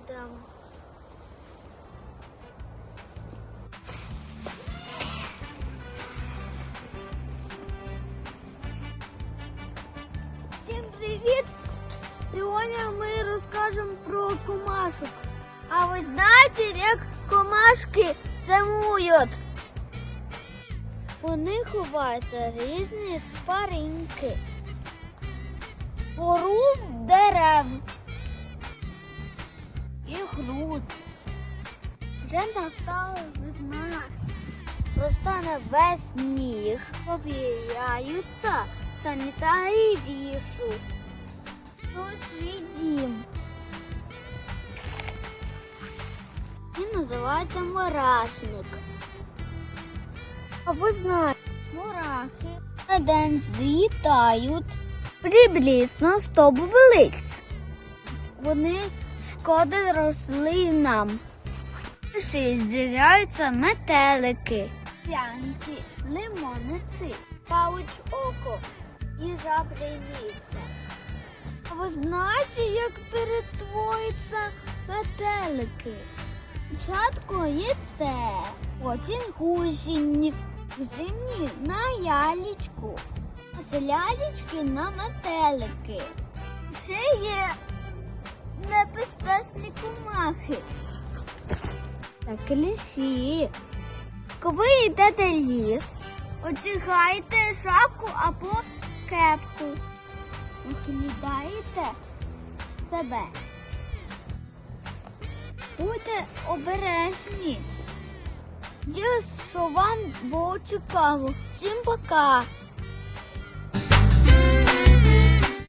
будемо. Всім привіт! Сьогодні ми розкажемо про комашок. А ви знаєте, як комашки зимують? Вони ховаються різні спаринки. Пору дерев. Груд. Вже настала весна. Розтане весь сніг. Повіяються санітарії лісу. Тут свій дім. Він називається мурашник. А ви знаєте, мурахи на день злітають приблизно 100 велиць. Вони шкодять рослинам. З'являються метелики, п'янки, лимониці, пауч око і жабриниця. А ви знаєте, як перетворюються метелики? Спочатку яйце, потім гусінь, гусіні на ялічку, а з лялечки на метелики. Ще є небезпечні комахи. Та кліші. Коли ви йдете ліс, одягаєте шапку або кепку. Викидаєте себе. Будьте обережні. Дякую, що вам було цікаво. Всім пока!